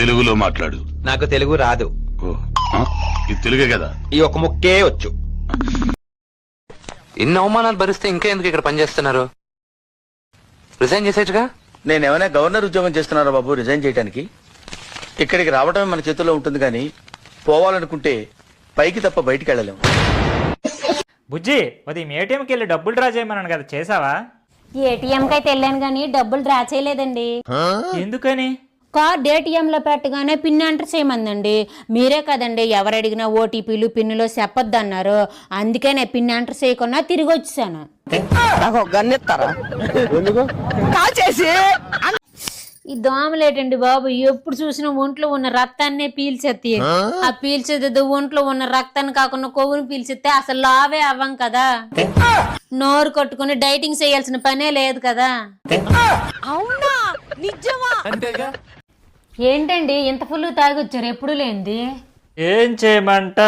తెలుగులో మాట్లాడు. నాకు తెలుగు రాదు. ఓ ఆ? ఇది తెలుగే కదా? ఈ ఒక ముక్కే వచ్చు. ఇన్ని అవమానాలు భరిస్తే ఇంకా ఎందుకు ఇక్కడ పనిచేస్తున్నారు? రిజైన్ చేసేట్టుగా? నేను ఏమైనా గవర్నర్ ఉద్యోగం చేస్తున్నారా బాబు రిజైన్ చేయడానికి ఇక్కడికి రావడమే మన చేతుల్లో ఉంటుంది కానీ పోవాలనుకుంటే పైకి తప్ప బయటికి వెళ్ళలేము. బుజ్జి ఉదయం ఏటీఎంకి వెళ్ళి డబ్బులు డ్రా చేయమన్నాను కదా చేసావా ఏటీఎంకి అయితే వెళ్ళాను కానీ డబ్బులు డ్రా చేయలేదండి. ఎందుకని? కార్డ్ ATM లో పెట్టగానే పిన్ ఎంటర్ చేయమందండి. మీరే కదండి ఎవరు అడిగినా ఓటీపీలు పిన్నులు చెప్పొద్దు అన్నారు అందుకే నేను పిన్ ఎంటర్ చేయకుండా తిరిగి వచ్చేసాను. ఈ దోమలేటండి బాబు ఎప్పుడు చూసినా ఒంట్లో ఉన్న రక్తాన్నే పీల్చెత్తి ఆ? పీల్చేది ఒంట్లో ఉన్న రక్తాన్ని కాకుండా కొవ్వుని పీల్చెత్తే అసలు లావే అవ్వం కదా. నోరు కొట్టుకుని డైటింగ్ చేయాల్సిన పనే లేదు కదా. ఏంటండి ఇంత ఫుల్ తాగొచ్చారు? ఎప్పుడు లేనిది. ఏం చేయమంట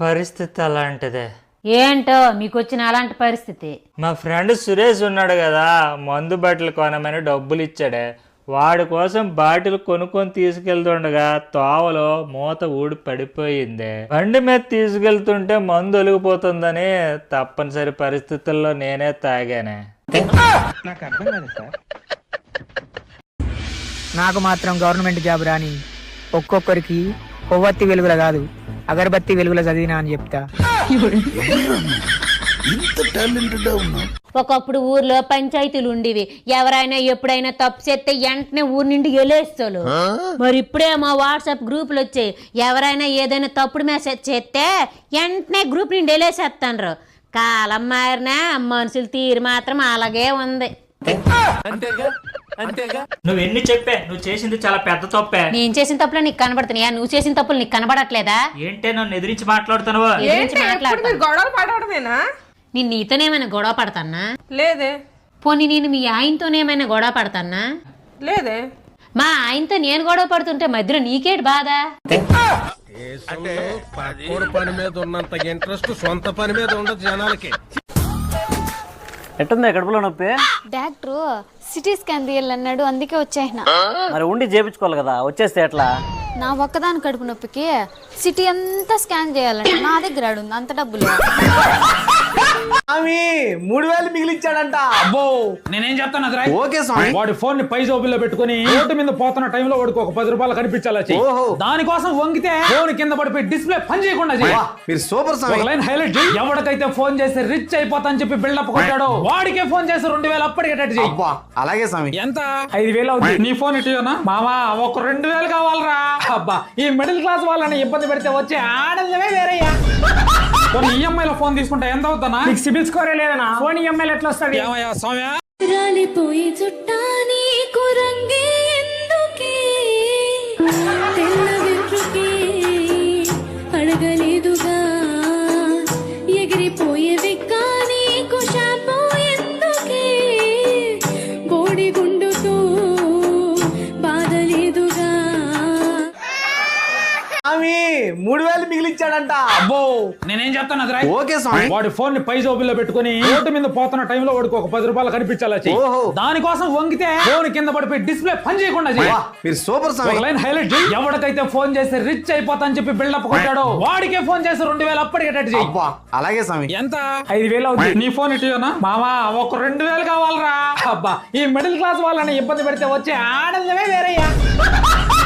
పరిస్థితి అలాంటిదే. ఏంటో మీకు వచ్చిన అలాంటి పరిస్థితి. మా ఫ్రెండ్ సురేష్ ఉన్నాడు కదా మందు బాటిల్ కొనమని డబ్బులు ఇచ్చాడే. వాడి కోసం బాటిల్ కొనుక్కొని తీసుకెళ్తుండగా తోవలో మూత ఊడి పడిపోయింది. బండి మీద తీసుకెళ్తుంటే మందు ఒలిగిపోతుందని తప్పనిసరి పరిస్థితుల్లో నేనే తాగానే. నాకు మాత్రం గవర్నమెంట్ జాబ్ రాని ఒక్కొక్కరికి కొవ్వొత్తి వెలుగుల కాదు అగరబత్తి వెలుగుల చదివినా అని చెప్తా. ఒకప్పుడు ఊర్లో పంచాయతీలు ఉండేవి. ఎవరైనా ఎప్పుడైనా తప్పు చేస్తే వెంటనే ఊరి నుండి గెలేస్తారు మరి ఇప్పుడే మా వాట్సాప్ గ్రూపులు వచ్చాయి. ఎవరైనా ఏదైనా తప్పుడు మెసేజ్ చేస్తే వెంటనే గ్రూప్ నుండి వెళ్ళేసేస్తాండ్రు కాలం మారినా మనుషుల తీరు మాత్రం అలాగే ఉంది. నువ్వు ఎన్ని చెప్పే? నువ్వు చేసింది చాలా పెద్ద తప్పే. నేను చేసిన తప్పులు నీకు కనబడుతున్నాయా? నువ్వు చేసిన తప్పులు నీకు కనబడట్లేదా? ఏంటే నన్ను ఎదిరించి మాట్లాడుతున్నావు. మీరు గొడవలు నేను నీతోనేమైనా గొడవ పడతానా? లేదే. పోనీ నేను మీ ఆయనతోనేమైనా గొడవ పడతానా? లేదే. మా ఆయనతో నేను గొడవ పడుతుంటే మధ్యలో నీకేటి బాధ? పని మీద ఉన్నంత ఇంట్రెస్ట్ సొంత పని మీద ఉండదు జనాలకి. ఎట్టుంది? కడుపులో నొప్పి? డాక్టర్ సిటీ స్కాన్ తీయాలన్నాడు అందుకే వచ్చేసిన. మరి ఉండి చేపించుకోవాలి కదా వచ్చేస్తే ఎట్లా? నా ఒక్కదాని కడుపు నొప్పికి సిటీ అంతా స్కాన్ చేయాలంట నా దగ్గర ఆడుంది అంత డబ్బులు. స్వామి మూడు వేలు మిగిలిచ్చాడంట. అబ్బో! నేనేం చెప్తాను అది ఓకే స్వామి. వాడి ఫోన్ని పై జోబుల్లో పెట్టుకుని రోడ్డు మీద పోతున్న టైంలో వాడికి ఒక పది రూపాయలు కనిపించాలా చెయ్యి. ఓహో. దానికోసం వంగితే ఫోన్ కింద పడిపోయి డిస్ప్లే పని చేయకుండా చెయ్యి. మీరు సూపర్ ఒక లైన్ హైలైట్ చెయ్యి. ఎవరికైతే ఫోన్ చేసి రిచ్ అయిపోతా అని చెప్పి బిల్డప్ కొట్టాడో వాడికే ఫోన్ చేసి రెండు వేలు అప్పటికేటట్టు చెయ్యి. అలాగే స్వామి. ఎంత? ఐదు వేలు అవుతుంది నీ ఫోన్ ఇటీనా మామా ఒక రెండు వేలు కావాలరా. అబ్బా ఈ మిడిల్ క్లాస్ వాళ్ళని ఇబ్బంది పెడితే వచ్చే ఆనందమే వేరయ్యా. కొన్ని ఈఎంఐ లో ఫోన్ తీసుకుంటే ఎంత అవుతానా నీకు సిబిల్ స్కోరే లేదనా ఫోన్ ఈఎంఐలు ఎట్లా వస్తుంది? రాలిపోయి చుట్టాని స్వామి మూడు వేలు మిగిలిచ్చాడంట అబ్బో! నేనేం చెప్తాను అది ఓకే స్వామి. వాడి ఫోన్ని పై జోబుల్లో పెట్టుకుని రోడ్డు మీద పోతున్న టైంలో వాడికి ఒక పది రూపాయలు కనిపించాలా చెయ్యి. ఓహో. దానికోసం వంగితే ఫోన్ కింద పడిపోయి డిస్ప్లే పని చేయకుండా చెయ్యి. మీరు సూపర్ ఒక లైన్ హైలైట్ చెయ్యి. ఎవరికైతే ఫోన్ చేసి రిచ్ అయిపోతా అని చెప్పి బిల్డప్ కొట్టాడో వాడికే ఫోన్ చేసి రెండు వేలు అప్పటికేటట్టు చెయ్యి. అలాగే స్వామి. ఎంత? ఐదు వేలు అవుతుంది నీ ఫోన్ ఇటీనా మామా ఒక రెండు వేలు కావాలరా. అబ్బా ఈ మిడిల్ క్లాస్ వాళ్ళని ఇబ్బంది పెడితే వచ్చే ఆనందమే వేరయ్యా.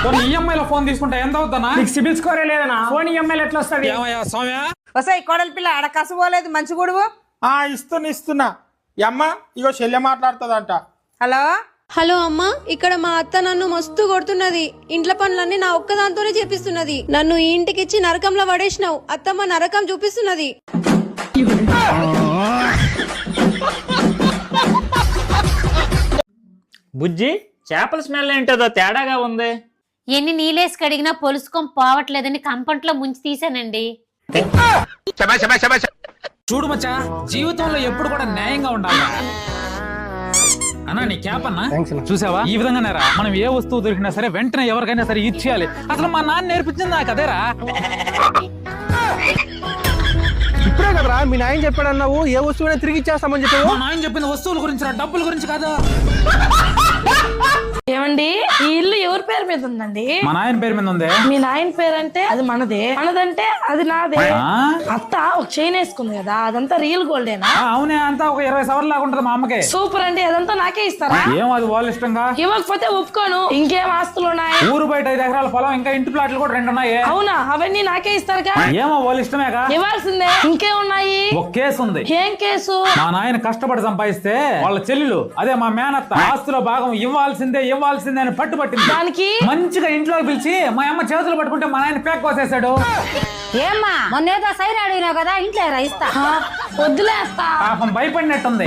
కొన్ని ఈఎంఐ లో ఫోన్ తీసుకుంటే ఎంత అవుతానా నీకు సిబిల్ స్కోరే లేదనా ఫోన్ ఈఎంఐలు ఎట్లా వస్తుంది ఏమయ్యా సౌమ్య? వసాయి కోడలి పిల్ల ఆడ కసపోలేదు మంచి గుడువు ఆ ఇస్తున్నా ఇస్తున్నా. అమ్మ ఇగో చెల్లె మాట్లాడుతుందంట. హలో? హలో అమ్మా ఇక్కడ మా అత్త నన్ను మస్తు కొడుతున్నది. ఇంట్లో పనులన్నీ నా ఒక్కదాంతోనే చేపిస్తున్నది. నన్ను ఈ ఇంటికి ఇచ్చి నరకంలో పడేసినావు. అత్తమ్మ నరకం చూపిస్తున్నది. బుజ్జి చేపల స్మెల్ ఏంటదో తేడాగా ఉంది. ఎన్ని నీలేసి కడిగినా పొలుసుకొని పోవట్లేదని కంపంట్లో ముంచి తీసానండి చూడు మచ్చా జీవితంలో ఎప్పుడు కూడా న్యాయంగా ఉండాలి? అన్నా నీ క్యాప్ అన్నా? చూసావా? ఈ విధంగానేరా మనం ఏ వస్తువు దొరికినా సరే వెంటనే ఎవరికైనా సరే ఇచ్చేయాలి. అసలు మా నాన్న నేర్పించింది నాకు అదేరా. ఇప్పుడే కదరా మీ నాయన చెప్పాడు అన్నావు ఏ వస్తువునే తిరిగి ఇచ్చేస్తామని చెప్పావు. మా నాయన చెప్పింది వస్తువుల గురించి రా డబ్బుల గురించి కాదు. మీద ఉందండి మా నాయన పేరు మీద ఉంది మీ నాయన పేరు అంటే అది మనదే. మనదంటే అది నాదే? అత్త ఒక చైన్ వేసుకుంది కదా అదంతా రియల్ గోల్డేనా? అవునే అంతా ఒక ఇరవై సవర్లు లాగా ఉంటది మా అమ్మకి. సూపర్ అండి అదంతా నాకే ఇస్తారా? ఏం అది వాళ్ళ ఇష్టంగా? ఇవ్వకపోతే ఒప్పుకోను. ఇంకేం ఆస్తులు ఉన్నాయి? ఊరు బయట ఐదు ఎకరాల పొలం ఇంకా ఇంటి ప్లాట్లు కూడా రెండు ఉన్నాయి. అవునా? అవన్నీ నాకే ఇస్తారుగా ఏమో వాళ్ళ ఇష్టమేగా? ఇవ్వాల్సిందే. ఇంకేం ఉన్నాయి? ఒక కేసు ఉంది. ఏం కేసు? మా నాయన కష్టపడి సంపాదిస్తే వాళ్ళ చెల్లెలు అదే మా మేనత్త ఆస్తిలో భాగం ఇవ్వాల్సిందే ఇవ్వాల్సిందే అని పట్టుబట్టింది. దానికి మంచిగా ఇంట్లో పిలిచి మా అమ్మ చేతులు పట్టుకుంటే మా నాయన పేక్ కోసేశాడు ఏమ్మా మొన్నేదో సైన్ అడిగినావు కదా ఇంట్లో రా ఇస్తా. ఆ, వద్దులే అత్త పాపం భయపడినట్టుంది.